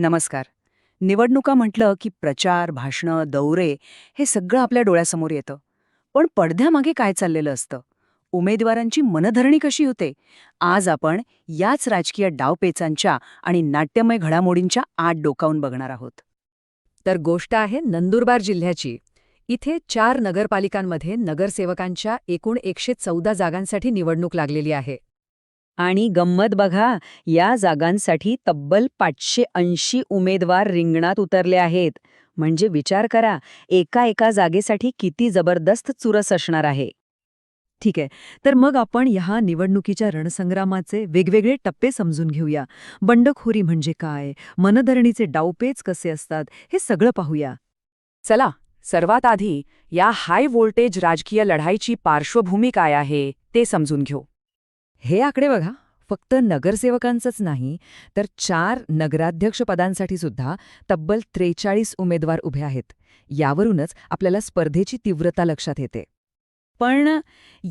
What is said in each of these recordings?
नमस्कार. निवडणुका म्हटलं की प्रचार भाषणं दौरे हे सगळं आपल्या डोळ्यासमोर येतं. पण पडद्यामागे काय चाललेलं असतं? उमेदवारांची मनधरणी कशी होते? आज आपण याच राजकीय डावपेचांच्या आणि नाट्यमय घडामोडींच्या आत डोकावून बघणार आहोत. तर गोष्ट आहे नंदुरबार जिल्ह्याची. इथे चार नगरपालिकांमध्ये नगरसेवकांच्या एकूण एकशे चौदा जागांसाठी निवडणूक लागलेली आहे. आणि गंमत बघा या जागांसाठी तब्बल पाचशे ऐंशी उमेदवार रिंगणात उतरले आहेत. म्हणजे विचार करा एका एका जागेसाठी किती जबरदस्त चुरस असणार आहे. ठीक आहे तर मग आपण ह्या निवडणुकीच्या रणसंग्रामाचे वेगवेगळे टप्पे समजून घेऊया. बंडखोरी म्हणजे काय? मनधरणीचे डावपेच कसे असतात? हे सगळं पाहूया. चला सर्वात आधी या हाय व्होल्टेज राजकीय लढाईची पार्श्वभूमी काय आहे ते समजून घेऊ. हे आकडे बघा. फक्त नगरसेवकांचंच नाही तर चार नगराध्यक्ष पदांसाठी सुद्धा तब्बल त्रेचाळीस उमेदवार उभे आहेत. यावरूनच आपल्याला स्पर्धेची तीव्रता लक्षात येते. पण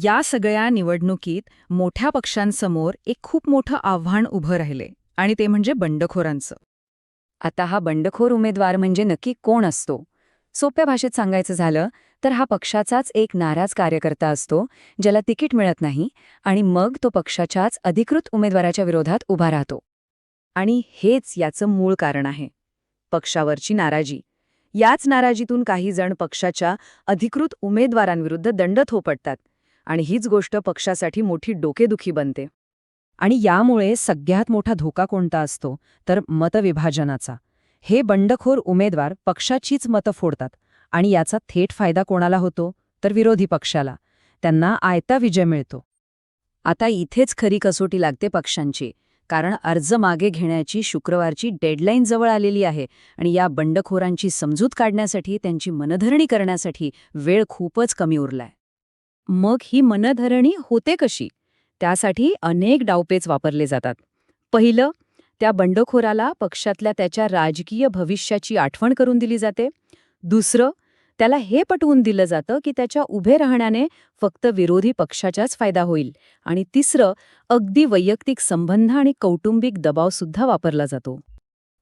या सगळ्या निवडणुकीत मोठ्या पक्षांसमोर एक खूप मोठं आव्हान उभं राहिले आणि ते म्हणजे बंडखोरांचं. आता हा बंडखोर उमेदवार म्हणजे नक्की कोण असतो? सोप्या भाषेत सांगायचं झालं तर हा पक्षाचाच एक नाराज कार्यकर्ता असतो ज्याला तिकीट मिळत नाही आणि मग तो पक्षाच्याच अधिकृत उमेदवाराच्या विरोधात उभा राहतो. आणि हेच याचं मूळ कारण आहे. पक्षावरची नाराजी. याच नाराजीतून काही जण पक्षाच्या अधिकृत उमेदवारांविरुद्ध दंड थोपटतात आणि हीच गोष्ट पक्षासाठी मोठी डोकेदुखी बनते. आणि यामुळे सगळ्यात मोठा धोका कोणता असतो तर मतविभाजनाचा. हे बंडखोर उमेदवार पक्षाचीच मतं फोडतात आणि याचा थेट फायदा कोणाला होतो तर विरोधी पक्षाला. त्यांना आयता विजय मिळतो. आता इथेच खरी कसोटी लागते पक्षांची कारण अर्ज मागे घेण्याची शुक्रवारची डेडलाईन जवळ आलेली आहे आणि या बंडखोरांची समजूत काढण्यासाठी त्यांची मनधरणी करण्यासाठी वेळ खूपच कमी उरलाय. मग ही मनधरणी होते कशी? त्यासाठी अनेक डावपेच वापरले जातात. पहिलं त्या बंडखोराला पक्षातल्या त्याच्या राजकीय भविष्याची आठवण करून दिली जाते. दुसरं त्याला हे पटवून दिलं जातं की त्याच्या उभे राहण्याने फक्त विरोधी पक्षाचाच फायदा होईल. आणि तिसरं अगदी वैयक्तिक संबंध आणि कौटुंबिक दबावसुद्धा वापरला जातो.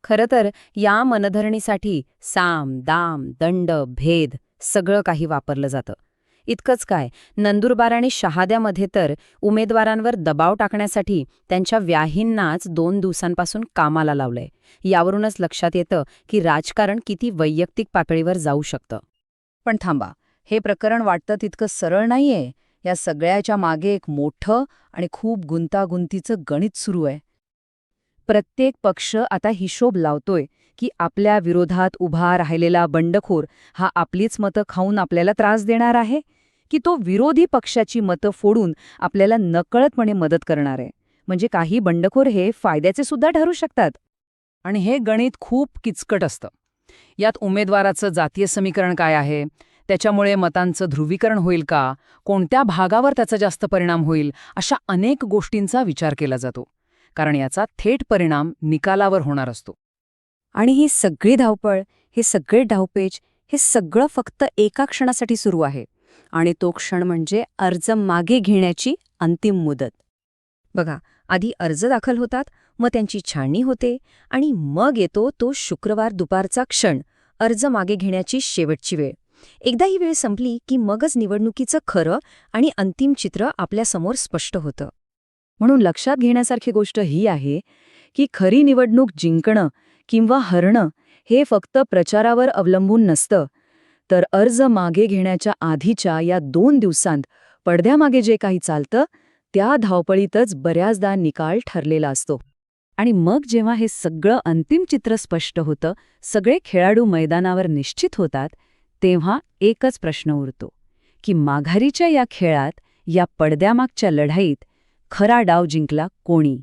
खरं तर या मनधरणीसाठी साम दाम दंड भेद सगळं काही वापरलं जातं. इतकंच काय. नंदुरबार आणि शहाद्यामध्ये तर उमेदवारांवर दबाव टाकण्यासाठी त्यांच्या व्याहींनाच दोन दिवसांपासून कामाला लावलंय. यावरूनच लक्षात येतं की राजकारण किती वैयक्तिक पातळीवर जाऊ शकतं. पण थांबा हे प्रकरण वाटतं तितकं सरळ नाहीये. या सगळ्याच्या मागे एक मोठं आणि खूप गुंतागुंतीचं गणित सुरू आहे. प्रत्येक पक्ष आता हिशोब लावतोय की आपल्या विरोधात उभा राहिलेला बंडखोर हा आपलीच मतं खाऊन आपल्याला त्रास देणार आहे? की तो विरोधी पक्षाची मतं फोडून आपल्याला नकळतपणे मदत करणार आहे. म्हणजे काही बंडखोर हे फायद्याचे सुद्धा ठरू शकतात. आणि हे गणित खूप किचकट असतं. यात उमेदवाराचं जातीय समीकरण काय आहे? त्याच्यामुळे मतांचं ध्रुवीकरण होईल का? कोणत्या भागावर त्याचा जास्त परिणाम होईल? अशा अनेक गोष्टींचा विचार केला जातो. कारण याचा थेट परिणाम निकालावर होणार असतो. आणि ही सगळी धावपळ हे सगळे डावपेच हे सगळं फक्त एका क्षणासाठी सुरू आहे. आणि तो क्षण म्हणजे अर्ज मागे घेण्याची अंतिम मुदत. बघा आधी अर्ज दाखल होतात मग त्यांची छाननी होते आणि मग येतो तो शुक्रवार दुपारचा क्षण अर्ज मागे घेण्याची शेवटची वेळ. एकदा ही वेळ संपली की मगच निवडणुकीचं खरं आणि अंतिम चित्र आपल्यासमोर स्पष्ट होतं. म्हणून लक्षात घेण्यासारखी गोष्ट ही आहे की खरी निवडणूक जिंकणं किंवा हरणं हे फक्त प्रचारावर अवलंबून नसतं तर अर्ज मागे घेण्याच्या आधीच्या या दोन दिवसांत पडद्यामागे जे काही चालतं त्या धावपळीतच बऱ्याचदा निकाल ठरलेला असतो. आणि मग जेव्हा हे सगळं अंतिम चित्र स्पष्ट होतं सगळे खेळाडू मैदानावर निश्चित होतात तेव्हा एकच प्रश्न उरतो की माघारीच्या या खेळात या पडद्यामागच्या लढाईत खरा डाव जिंकला कोणी?